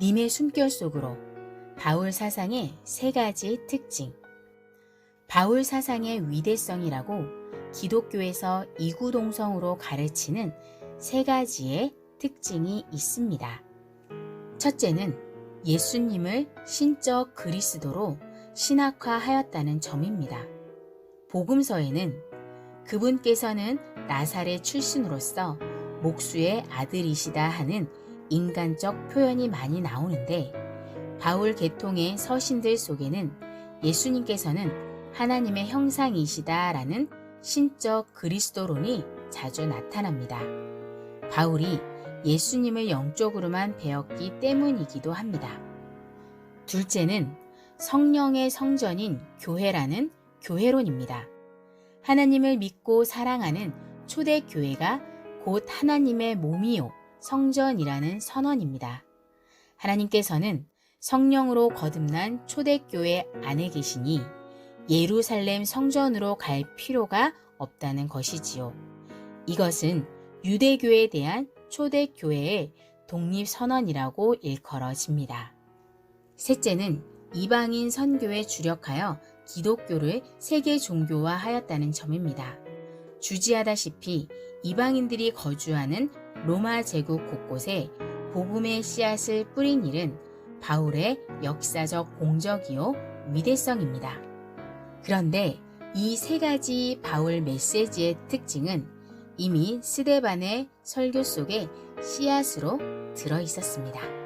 님의 숨결 속으로 바울 사상의 세 가지 특징. 바울 사상의 위대성이라고 기독교에서 이구동성으로 가르치는 세 가지의 특징이 있습니다. 첫째는 예수님을 신적 그리스도로 신학화하였다는 점입니다. 복음서에는 그분께서는 나사렛 출신으로서 목수의 아들이시다 하는 인간적 표현이 많이 나오는데 바울 계통의 서신들 속에는 예수님께서는 하나님의 형상이시다라는 신적 그리스도론이 자주 나타납니다. 바울이 예수님을 영적으로만 배웠기 때문이기도 합니다. 둘째는 성령의 성전인 교회라는 교회론입니다. 하나님을 믿고 사랑하는 초대교회가 곧 하나님의 몸이요 성전이라는 선언입니다. 하나님께서는 성령으로 거듭난 초대교회 안에 계시니 예루살렘 성전으로 갈 필요가 없다는 것이지요. 이것은 유대교에 대한 초대교회의 독립선언이라고 일컬어집니다. 셋째는 이방인 선교에 주력하여 기독교를 세계 종교화 하였다는 점입니다. 주지하다시피 이방인들이 거주하는 로마 제국 곳곳에 복음의 씨앗을 뿌린 일은 바울의 역사적 공적이요 위대성입니다. 그런데 이 세 가지 바울 메시지의 특징은 이미 스데반의 설교 속에 씨앗으로 들어 있었습니다.